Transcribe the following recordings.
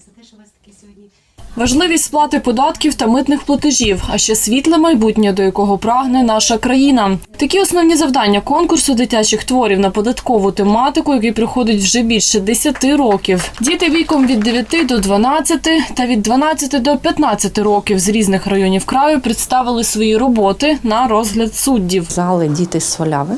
за те, що у вас такі сьогодні Важливість сплати податків та митних платежів, а ще світле майбутнє, до якого прагне наша країна. Такі основні завдання конкурсу дитячих творів на податкову тематику, який проходить вже більше 10 років. Діти віком від 9 до 12 та від 12 до 15 років з різних районів краю представили свої роботи на розгляд суддів. Зали діти з соляви.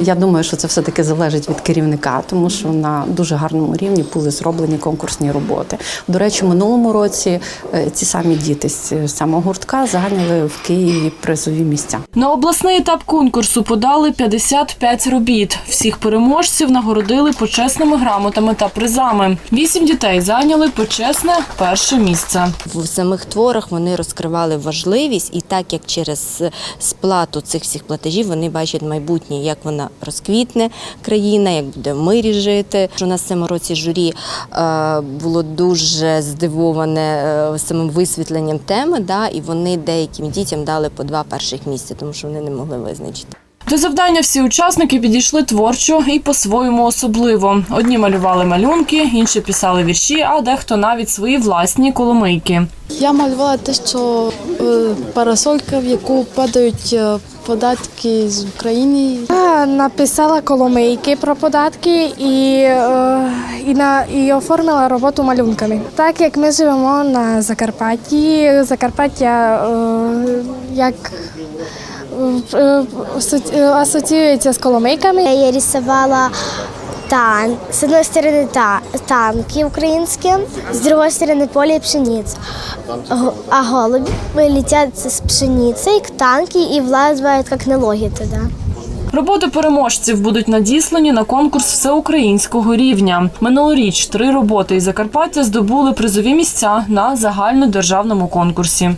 Я думаю, що це все таки залежить від керівника, тому що на дуже гарному рівні були зроблені конкурсні роботи. До речі, минулому році е, ці самі діти з самого гуртка зайняли в Києві призові місця. На обласний етап конкурсу подали 55 робіт. Всіх переможців нагородили почесними грамотами та призами. Вісім дітей зайняли почесне перше місце. В самих творах вони розкривали важливість, і так як через сплату цих всіх платежів вони бачать майбутнє, як вона розквітне країна, як буде в мирі жити. У нас в цьому році журі е, було дуже здивоване е, самим висвітленням теми, да, і вони деяким дітям дали по два перших місця, тому що вони не могли визначити. До завдання всі учасники підійшли творчо і по-своєму особливо. Одні малювали малюнки, інші писали вірші, а дехто навіть свої власні коломийки. Я малювала те, що е, парасолька, в яку падають податки з України. Я написала коломийки про податки і, е, і, на, і оформила роботу малюнками. Так як ми живемо на Закарпатті, Закарпаття е, як е, асоціюється з коломийками. Я рисовала тан... с одной стороны та... танки украинские, с другой стороны поле и пшеница. Г- А голуби летят с пшеницей к танке и влазывают как налоги туда. Роботи переможців будуть надіслані на конкурс всеукраїнського рівня. Минулоріч три роботи із Закарпаття здобули призові місця на загальнодержавному конкурсі.